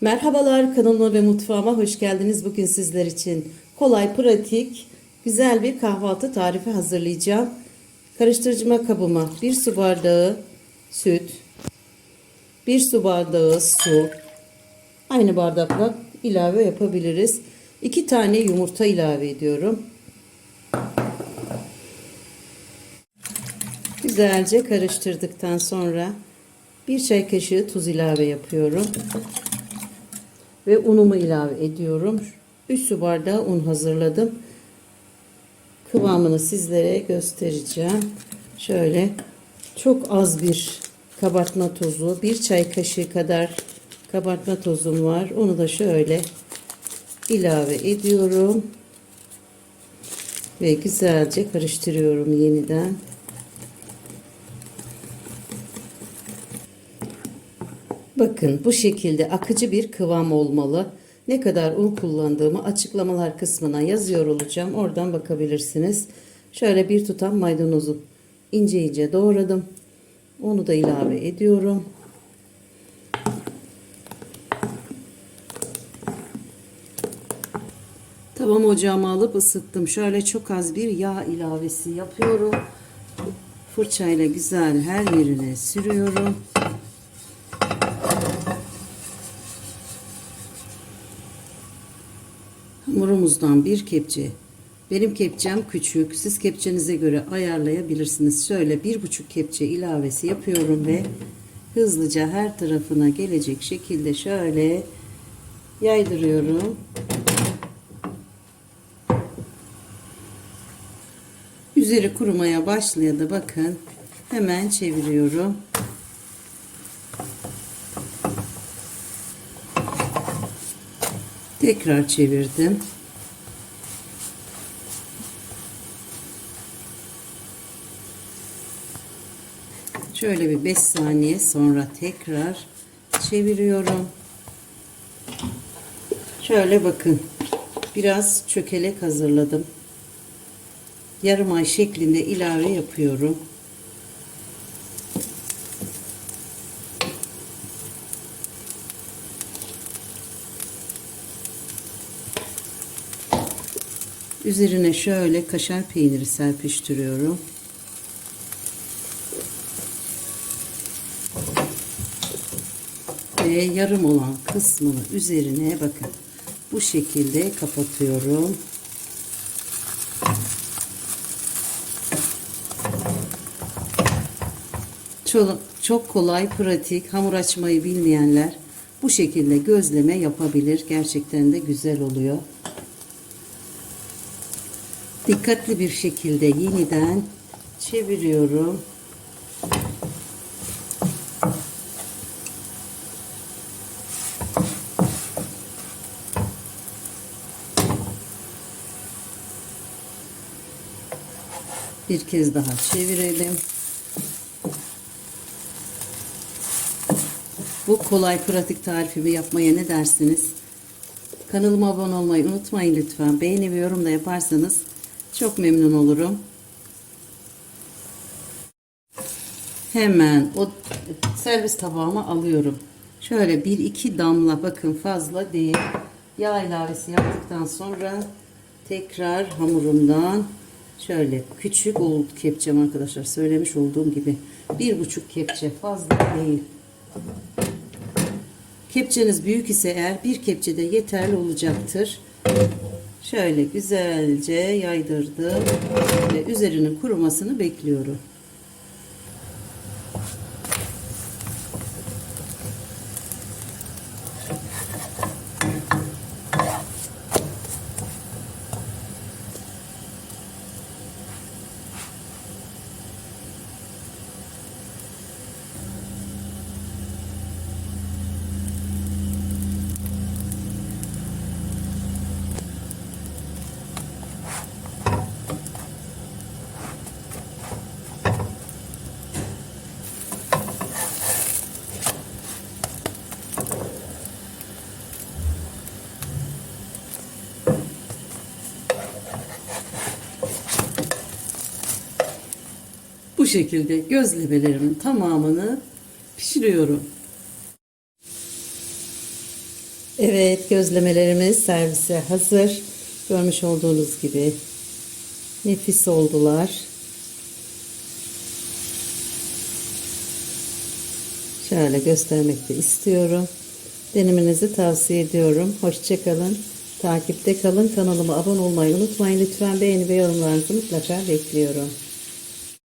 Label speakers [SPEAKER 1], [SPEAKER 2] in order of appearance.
[SPEAKER 1] Merhabalar kanalıma ve mutfağıma hoş geldiniz. Bugün sizler için kolay, pratik, güzel bir kahvaltı tarifi hazırlayacağım. Karıştırıcıma kabıma 1 su bardağı süt, 1 su bardağı su, aynı bardakla ilave yapabiliriz. 2 tane yumurta ilave ediyorum. Güzelce karıştırdıktan sonra bir çay kaşığı tuz ilave yapıyorum ve unumu ilave ediyorum. 3 su bardağı un hazırladım. Kıvamını sizlere göstereceğim. Şöyle çok az bir kabartma tozu, bir çay kaşığı kadar kabartma tozum var. Onu da şöyle ilave ediyorum. Ve güzelce karıştırıyorum yeniden. Bakın bu şekilde akıcı bir kıvam olmalı. Ne kadar un kullandığımı açıklamalar kısmına yazıyor olacağım. Oradan bakabilirsiniz. Şöyle bir tutam maydanozu ince ince doğradım. Onu da ilave ediyorum. Tavam ocağıma alıp ısıttım. Şöyle çok az bir yağ ilavesi yapıyorum. Fırçayla güzel her yerine sürüyorum. Hamurumuzdan bir kepçe. Benim kepçem küçük. Siz kepçenize göre ayarlayabilirsiniz. Şöyle bir buçuk kepçe ilavesi yapıyorum ve hızlıca her tarafına gelecek şekilde şöyle yaydırıyorum. Üzeri kurumaya başladı. Bakın hemen çeviriyorum. Tekrar çevirdim. Şöyle bir 5 saniye sonra tekrar çeviriyorum. Şöyle bakın. Biraz çökelek hazırladım. Yarım ay şeklinde ilave yapıyorum. Üzerine şöyle kaşar peyniri serpiştiriyorum. Ve yarım olan kısmını üzerine bakın. Bu şekilde kapatıyorum. Çok, kolay, pratik, hamur açmayı bilmeyenler bu şekilde gözleme yapabilir. Gerçekten de güzel oluyor. Dikkatli bir şekilde yeniden çeviriyorum. Bir kez daha çevirelim. Bu kolay pratik tarifimi yapmaya ne dersiniz? Kanalıma abone olmayı unutmayın lütfen. Beğeni ve yorum da yaparsanız çok memnun olurum. Hemen o servis tabağıma alıyorum. Şöyle 1-2 damla bakın fazla değil. Yağ ilavesi yaptıktan sonra tekrar hamurumdan şöyle küçük oldu kepçem arkadaşlar. Söylemiş olduğum gibi bir buçuk kepçe fazla değil. Kepçeniz büyük ise eğer bir kepçe de yeterli olacaktır. Şöyle güzelce yaydırdım ve üzerinin kurumasını bekliyorum. Bu şekilde gözlemelerimin tamamını pişiriyorum. Evet gözlemelerimiz servise hazır. Görmüş olduğunuz gibi nefis oldular. Şöyle göstermek de istiyorum. Denemenizi tavsiye ediyorum. Hoşçakalın. Takipte kalın. Kanalıma abone olmayı unutmayın. Lütfen beğeni ve yorumlarınızı mutlaka bekliyorum.